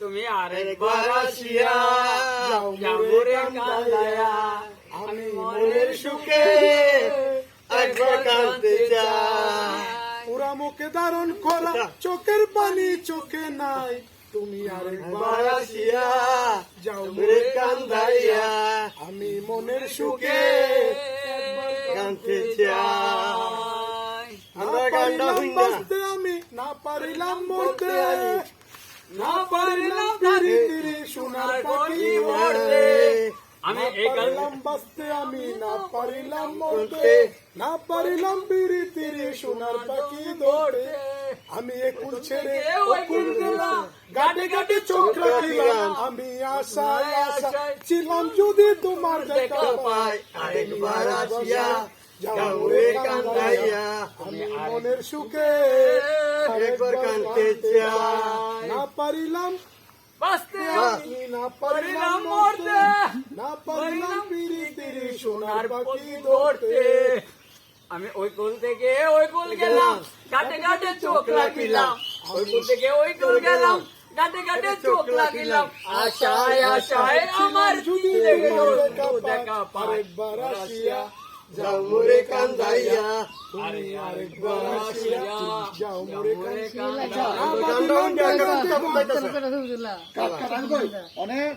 তুমি আরেকবার আসিয়া যাও রে আমি মনের সুখে একবার কাঁদতে চাই। পুরা মুখে ধারণ করা চোখের পানি চোখে নাই। তুমি আরেকবার আসিয়া যাও রে কান্দাইয়া। আমি মনের সুখে কাঁদতে চাই। না পারিলাম বাঁচতে আমি না পারিলাম মরতে। না পারিলাম তিরি তিরি সোনার পাখি মরতে। আমি এই পারিলাম বাঁচতে আমি না পারিলাম মরতে। না পারিলাম তিরি তিরি সোনার পাখি ধরতে। আমি একুল ছেড়ে ওকুল গেলাম গাটে গাটে চোখ রাখিলাম। আমি আশায় আশায় ছিলাম যদি তোমার দেখা পাই। আরেকবার আসিয়া যাও রে কান্দাইয়া। আমি মনের সুখে একবার কাঁদতে চাই। না পারিলাম বাঁচতে আমি না পারিলাম মরতে। না পারিলাম পিরি তিরি সোনার পাখি ধরতে। আমি ওই কোল থেকে ওই কোল গেলাম। গাটে গাটে চোখ রাখিলাম। ওই কোল থেকে ওই কোল গেলাম গাটে গাটে চোখ রাখিলাম। আশায় আশায় আমার যদি দেখা আসিয়া যাও মোরে কান্দাইয়া তুমি আরেকবার আসিয়া যাও মোরে কান্দাইয়া কান্দাইয়া না পারিলাম অনেক